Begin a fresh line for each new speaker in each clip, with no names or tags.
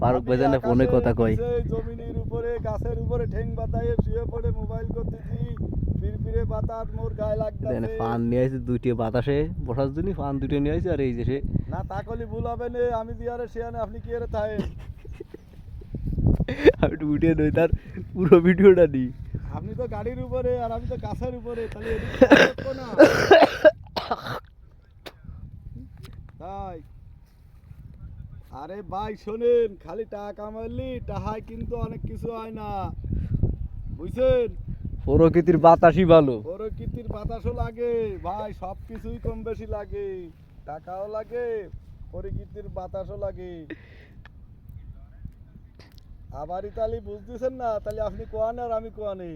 ফারুক ভাই ফোনে কথা
নিচে জমিনের উপরে গাছের উপরে ঠেং বাতায়ে শুয়ে পড়ে মোবাইল করতেছি। ফিরফিরে বাতাস মোর গায়ে লাগতেছে।
ফান নিয়ে আসছে দুইটি বাতাসে বসার জন্য ফান দুইটা নিয়ে আসছে আর এই যে সে
না তাকলি ভুল হবে না আমি দিয়ারে শেয়ানে আপনি কি এর তাই
আমি উঠে নই তার পুরো ভিডিওটা নিই।
আপনি তো গাড়ির উপরে আর আমি তো গাছের উপরে তাহলে না তাই আরে ভাই শোনেন খালি টাকা কামাইলি টাহায় কিন্তু অনেক কিছু হয় না। বুঝছেন?
প্রকৃতির বাতাসই ভালো।
প্রকৃতির বাতাসও লাগে ভাই সব কিছুই কম বেশি লাগে। টাকাও লাগে প্রকৃতির বাতাসও লাগে। আবারই তাহলে বুঝতেছেন না? তাহলে আপনি কোয়ান আর আমি কোয়ানে?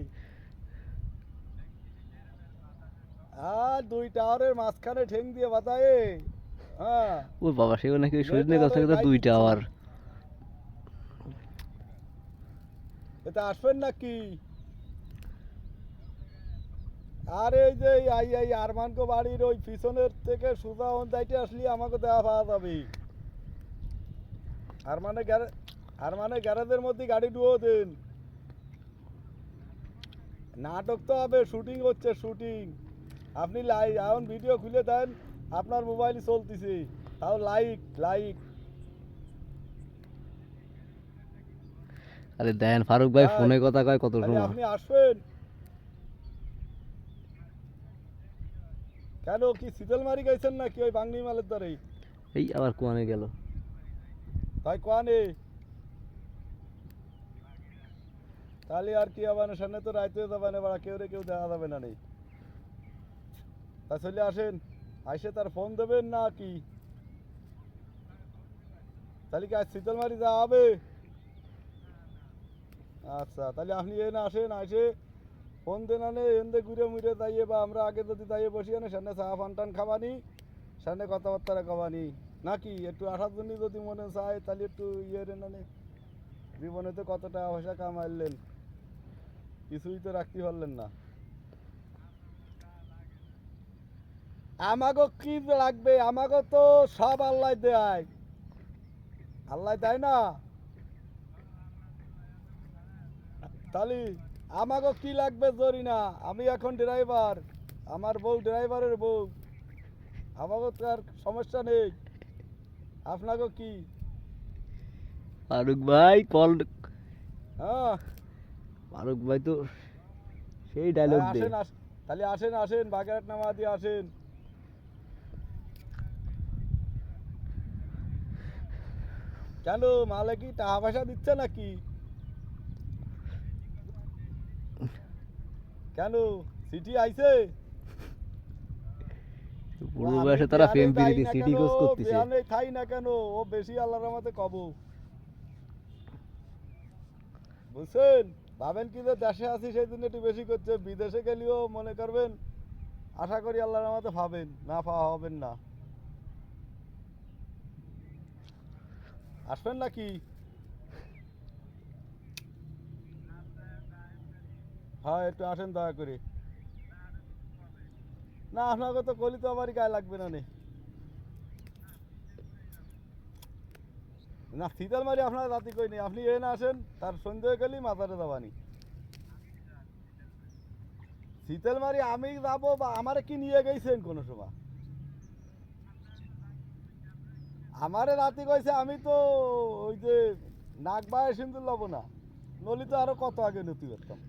আর দুই টাওয়ারের মাঝখানে ঠেং দিয়ে বাতায়ে। হ্যাঁ।
ও বাবা সেও নাকি ওই সজনে গাছ থেকে দুইটা আবার
এতে আসবেন নাকি? আর এই যে আই আই আরমানকো বাড়ির ওই পিছনের থেকে সুজা যাইতে আসলি আমাকে দেওয়া পাওয়া যাবে। আর মানে গ্যারে আর মানে গ্যারেজের মধ্যে গাড়ি ডুয়ো দেন। নাটক তো হবে শুটিং হচ্ছে শুটিং। আপনি লাই এখন ভিডিও খুলে দেন। আপনার মোবাইল চলতেছে। তাও লাইক লাইক
আরে দেন ফারুক ভাই
ভাই,
ফোনে কথা কয় কত সময়?
আপনি আসবেন। কেন কি শীতল মারি গেছেন নাকি ওই বাংলি মালের দ্বারে?
এই আবার কোয়ানে গেল?
তাই কোয়ানে? তাহলে আর কি না সামনে তো রাইতে যাবে না বাড়া কেউ রে কেউ দেখা যাবে না নেই তা চলে আসেন। আইসে তার ফোন দেবেন না কি তাহলে কি আজ শীতল মারি যাওয়া হবে আচ্ছা তাহলে আপনি এনে আসেন আসে ফোন দেন আনে এনদে ঘুরে মুড়ে যাইয়ে বা আমরা আগে যদি যাইয়ে বসি, আনে সামনে চা ফান টান খাবানি, সামনে কথাবার্তা খাবানি নাকি একটু আসার জন্য যদি মনে চায়, তাহলে একটু ইয়ে নানে। জীবনে তো কত টাকা পয়সা কামাইলেন? কিছুই তো রাখতে পারলেন না। আমাকে কি লাগবে আমাকে তো সব আল্লাহ দেয়। আল্লাহ দেয় না? তাহলে আমাকে কি লাগবে জরি না আমি এখন ড্রাইভার আমার বউ ড্রাইভারের বউ। আমাকে তো আর সমস্যা নেই। আপনাকে কি?
ফারুক ভাই কল
হ্যাঁ।
ফারুক ভাই তো সেই ডায়লগ
আসেন তাহলে আসেন আসেন বাগেরহাট নামা দিয়ে আসেন। কেন মালে কি টাকা পয়সা দিচ্ছে নাকি? কেন? সিটি আইছে?
পুরো বয়সে তারা পিরিতি সিটি কোর্স করতেছে।
বিয়ানে খাই না কেন? ও বেশি আল্লাহর রহমতে কব। বুঝছেন? ভাবেন কি যে দেশে আছি সেই জন্য একটু বেশি করছে। বিদেশে গেলেও মনে করবেন আশা করি আল্লাহর রহমতে পাবেন না পাওয়া হবেন না। আসবেন নাকি? হ্যাঁ একটু আসেন দয়া করে। না, আপনাকে তো কলি তো আবার গায়ে লাগবে না নে। শীতল মারি আপনার রাতি কই নেই আপনি এ না আসেন, তার সন্ধ্যে গেলেই মাথাটা যাবানি শীতল মারি, আমি যাব বা আমারে কি নিয়ে গেছেন কোনো সময়? আমারে রাতে কইছে, আমি তো ওই যে নাক বায়ে সিন্দুর লব না নলি তো আরও কত আগে নতি করতাম?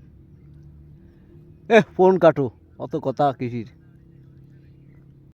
ফোন কাটো, অত কথা কিসির?